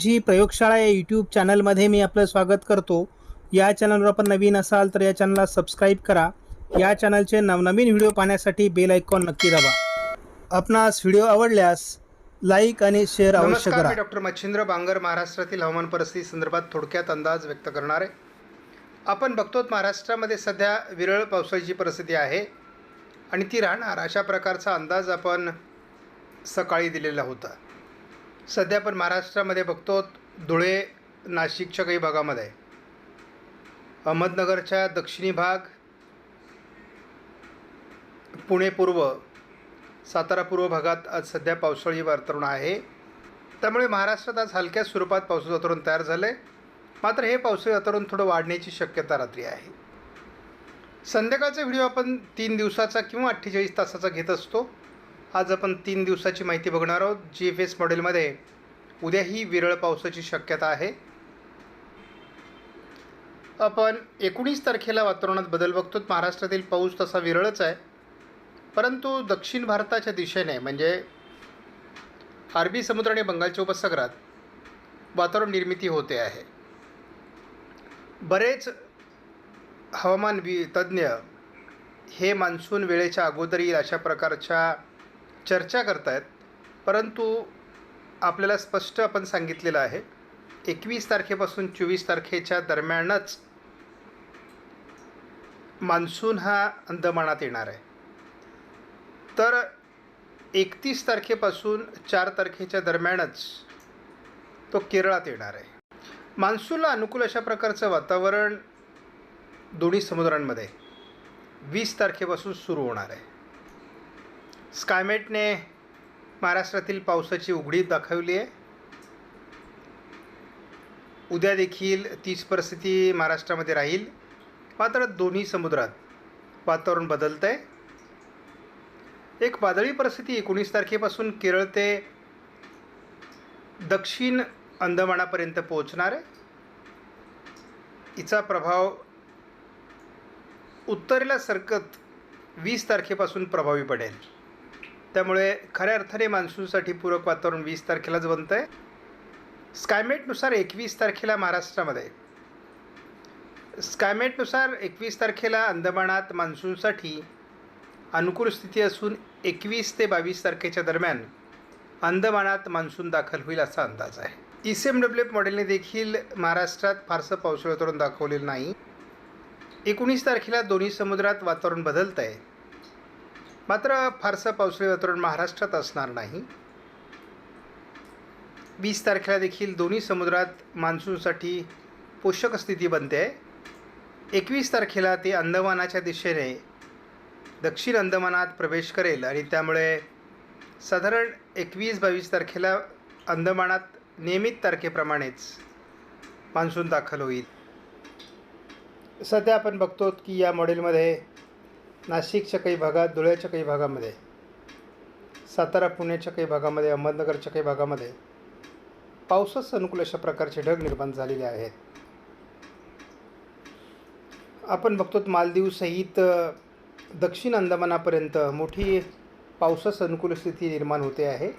जी प्रयोगशाळा या यूट्यूब चॅनलमध्ये मी आपलं स्वागत करतो. या चॅनलवर आपण नवीन असाल तर या चॅनलला सबस्क्राईब करा. या चॅनलचे नवनवीन व्हिडिओ पाहण्यासाठी बेल आयकॉन नक्की दाबा. आपणास व्हिडिओ आवडल्यास लाईक आणि शेअर अवश्य करा. डॉक्टर मच्छिंद्र बांगर महाराष्ट्रातील हवामान परिस्थिती संदर्भात थोडक्यात अंदाज व्यक्त करणार आहे. आपण बघतो महाराष्ट्रामध्ये सध्या विरळ पावसाची परिस्थिती आहे आणि ती राहणार अशा प्रकारचा अंदाज आपण सकाळी दिलेला होता. सध्या आपण महाराष्ट्रामध्ये बघतो धुळे नाशिकच्या काही भागामध्ये. अहमदनगरच्या दक्षिणी भाग पुणे पूर्व सातारा पूर्व भागात आज सध्या पावसाळी वातावरण आहे. त्यामुळे महाराष्ट्रात आज हलक्या स्वरूपात पावसाचं वातावरण तयार झालं आहे मात्र हे पावसाळी वातावरण थोडं वाढण्याची शक्यता रात्री आहे. संध्याकाळचा व्हिडिओ आपण तीन दिवसाचा किंवा अठ्ठेचाळीस तासाचा घेत असतो. आज आपण तीन दिवसाची माहिती बघणार आहोत. जी एफ एस मॉडेलमध्ये उद्याही विरळ पावसाची शक्यता आहे. आपण एकोणीस तारखेला वातावरणात बदल बघतो. महाराष्ट्रातील पाऊस तसा विरळच आहे. परंतु दक्षिण भारताच्या दिशेने म्हणजे अरबी समुद्र आणि बंगालच्या उपसागरात वातावरण निर्मिती होते आहे. बरेच हवामान वि तज्ज्ञ हे मान्सून वेळेच्या अगोदर येईल अशा प्रकारच्या चर्चा करत आहेत परंतु आपल्याला स्पष्ट आपण सांगितलेलं आहे एकवीस तारखेपासून चोवीस तारखेच्या दरम्यानच मान्सून हा अंदमानात येणार आहे. तर एकतीस तारखेपासून चार तारखेच्या दरम्यानच तो केरळात येणार आहे. मान्सूनला अनुकूल अशा प्रकारचं वातावरण दोन्ही समुद्रांमध्ये वीस तारखेपासून सुरू होणार आहे. स्कायमेटने महाराष्ट्रातील पावसाची उघडी दाखवली आहे. उद्या देखील तीच परिस्थिती महाराष्ट्रामध्ये राहील. मात्र दोन्ही समुद्रात वातावरण बदलतं आहे एक वादळी परिस्थिती एकोणीस तारखेपासून केरळ ते दक्षिण अंदमानापर्यंत पोहोचणार आहे. हिचा प्रभाव उत्तरेला सरकत वीस तारखेपासून प्रभावी पडेल. त्यामुळे खऱ्या अर्थाने मान्सूनसाठी पूरक वातावरण वीस तारखेलाच बनतं आहे. स्कायमेटनुसार एकवीस तारखेला महाराष्ट्रामध्ये. स्कायमेटनुसार एकवीस तारखेला अंदमानात मान्सूनसाठी अनुकूल स्थिती असून एकवीस ते बावीस तारखेच्या दरम्यान अंदमानात मान्सून दाखल होईल असा अंदाज आहे. E C M W F मॉडेलने देखील महाराष्ट्रात फारसं पावसाळी दाखवलेलं नाही. एकोणीस तारखेला दोन्ही समुद्रात वातावरण बदलतं आहे मात्र फारसं पावसाळी वातावरण महाराष्ट्रात असणार नाही. वीस तारखेला देखील दोन्ही समुद्रात मान्सूनसाठी पोषक स्थिती बनते. आहे एकवीस तारखेला ते अंदमानाच्या दिशेने दक्षिण अंदमानात प्रवेश करेल आणि त्यामुळे साधारण एकवीस बावीस तारखेला अंदमानात नियमित तारखेप्रमाणेच मान्सून दाखल होईल. सध्या आपण बघतो की या मॉडेलमध्ये नाशिकच्या काही भागात धुळ्याच्या काही भागामध्ये सातारा पुण्याच्या काही भागामध्ये अहमदनगरच्या काही भागामध्ये पावसाच अनुकूल अशा प्रकारचे ढग निर्माण झालेले आहेत. आपण बघतो मालदीवसहित दक्षिण अंदमानापर्यंत मोठी पावसास अनुकूल स्थिती निर्माण होते आहे.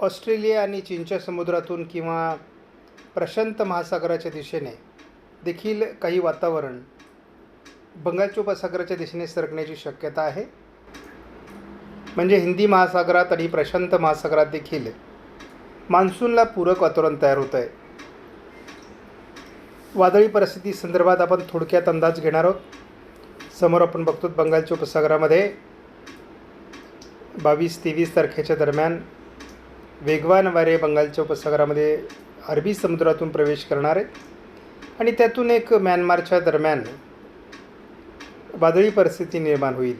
ऑस्ट्रेलिया आणि चीनच्या समुद्रातून किंवा प्रशांत महासागराच्या दिशेने देखील काही वातावरण बंगालच्या उपसागराच्या दिशेने सरकण्याची शक्यता आहे. म्हणजे हिंदी महासागरात आणि प्रशांत महासागरात देखील मान्सूनला पूरक वातावरण तयार होतं आहे. वादळी परिस्थिती संदर्भात आपण थोडक्यात अंदाज घेणार आहोत. समोर आपण बघतो बंगालच्या उपसागरामध्ये बावीस तेवीस तारखेच्या दरम्यान वेगवान वारे बंगालच्या उपसागरामध्ये अरबी समुद्रातून प्रवेश करणार आहेत. आणि त्यातून एक म्यानमारच्या दरम्यान वादळी परिस्थिती निर्माण होईल.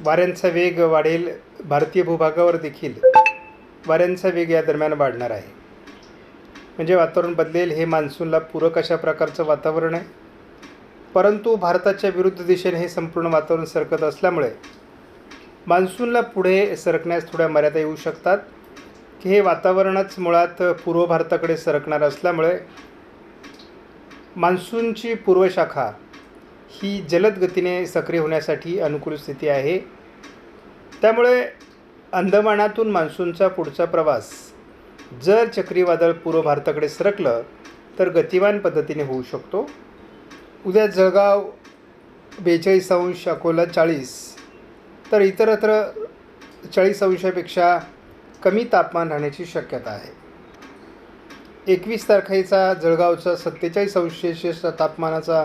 वाऱ्यांचा वेग वाढेल. भारतीय भूभागावर देखील वाऱ्यांचा वेग या दरम्यान वाढणार आहे. म्हणजे वातावरण बदलेल हे मान्सूनला पूरक अशा प्रकारचं वातावरण आहे. परंतु भारताच्या विरुद्ध दिशेने हे संपूर्ण वातावरण सरकत असल्यामुळे मान्सूनला पुढे सरकण्यास थोड्या मर्यादा येऊ शकतात. की हे वातावरणच मुळात पूर्व भारताकडे सरकणार असल्यामुळे मान्सूनची पूर्वशाखा ही जलद गतीने सक्रिय होण्यासाठी अनुकूल स्थिती आहे. त्यामुळे अंदमानातून मान्सूनचा पुढचा प्रवास जर चक्रीवादळ पूर्व भारताकडे सरकलं तर गतिवान पद्धतीने होऊ शकतो. उद्या जळगाव बेचाळीस अंश अकोला चाळीस तर इतरत्र चाळीस अंशापेक्षा कमी तापमान राहण्याची शक्यता आहे. एकवीस तारखेचा जळगावचा सत्तेचाळीस अंश तापमानाचा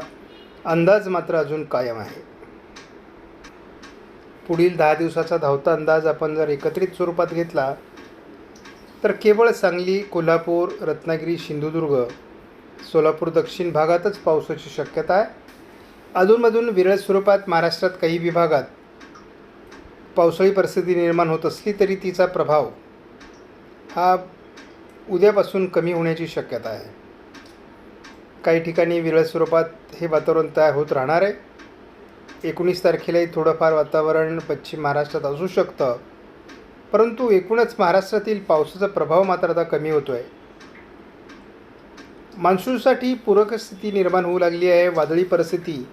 अंदाज मात्र अजून कायम आहे. पुढील दहा दिवसाचा धावता अंदाज आपण जर एकत्रित स्वरूपात घेतला तर केवळ सांगली कोल्हापूर रत्नागिरी सिंधुदुर्ग सोलापूर दक्षिण भागातच पावसाची शक्यता आहे. अधूनमधून विरळ स्वरूपात महाराष्ट्रात काही विभागात पावसाळी परिस्थिती निर्माण होत असली तरी तिचा प्रभाव हा उद्यापासून कमी होण्याची शक्यता आहे. काही ठिकाणी विरळ स्वरूपात हे वातावरण तयार होत राहणार आहे. एकोणीस तारखेलाही थोडंफार वातावरण पश्चिम महाराष्ट्रात असू शकतं. परंतु एकूणच महाराष्ट्रातील पावसाचा प्रभाव मात्र आता कमी होतो आहे मान्सूनसाठी पूरक स्थिती निर्माण होऊ लागली आहे वादळी परिस्थिती.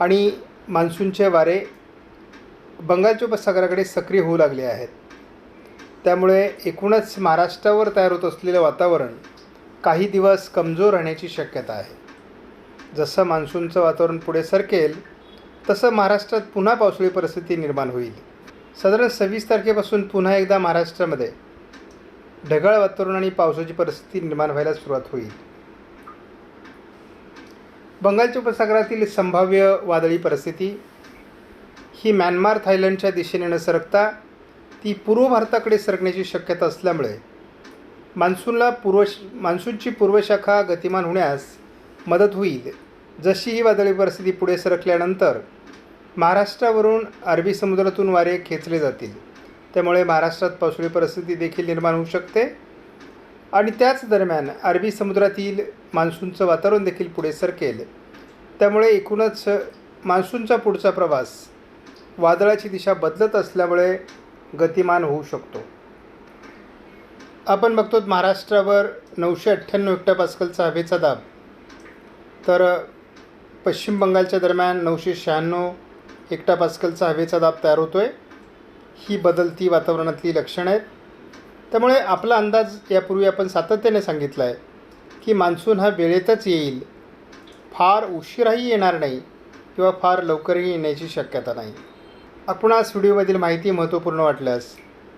आणि मान्सूनचे वारे बंगालच्या उपसागराकडे सक्रिय होऊ लागले आहेत. त्यामुळे एकूणच महाराष्ट्रावर तयार होत असलेलं वातावरण काही दिवस कमजोर राहण्याची शक्यता आहे. जसं मान्सूनचं वातावरण पुढे सरकेल तसं महाराष्ट्रात पुन्हा पावसाळी परिस्थिती निर्माण होईल. साधारण सव्वीस तारखेपासून पुन्हा एकदा महाराष्ट्रामध्ये ढगाळ वातावरण आणि पावसाची परिस्थिती निर्माण व्हायला सुरुवात होईल. बंगालच्या उपसागरातील संभाव्य वादळी परिस्थिती ही म्यानमार थायलंडच्या दिशेने न सरकता ती पूर्व भारताकडे सरकण्याची शक्यता असल्यामुळे मान्सूनला पूर्व मान्सूनची पूर्वशाखा गतिमान होण्यास मदत होईल. जशी ही वादळी परिस्थिती पुढे सरकल्यानंतर महाराष्ट्रावरून अरबी समुद्रातून वारे खेचले जातील. त्यामुळे महाराष्ट्रात पावसाळी परिस्थिती देखील निर्माण होऊ शकते. आणि त्याच दरम्यान अरबी समुद्रातील मान्सूनचं वातावरण देखील पुढे सरकेल. त्यामुळे एकूणच मान्सूनचा पुढचा प्रवास वादळाची दिशा बदलत असल्यामुळे गतिमान होऊ शकतो. आपण बघतो महाराष्ट्रावर नऊशे अठ्ठ्याण्णव हेक्टर पास्कलचा हवेचा दाब. तर पश्चिम बंगालच्या दरम्यान नऊशे शहाण्णव हेक्टा पास्कलचा हवेचा दाब तयार होतो आहे ही बदलती वातावरणातली लक्षणं आहेत. त्यामुळे आपला अंदाज यापूर्वी आपण सातत्याने सांगितला आहे की मान्सून हा वेळेतच येईल. फार उशिराही येणार नाही किंवा फार लवकरही येण्याची शक्यता नाही. आपण आज व्हिडिओमधील माहिती महत्त्वपूर्ण वाटल्यास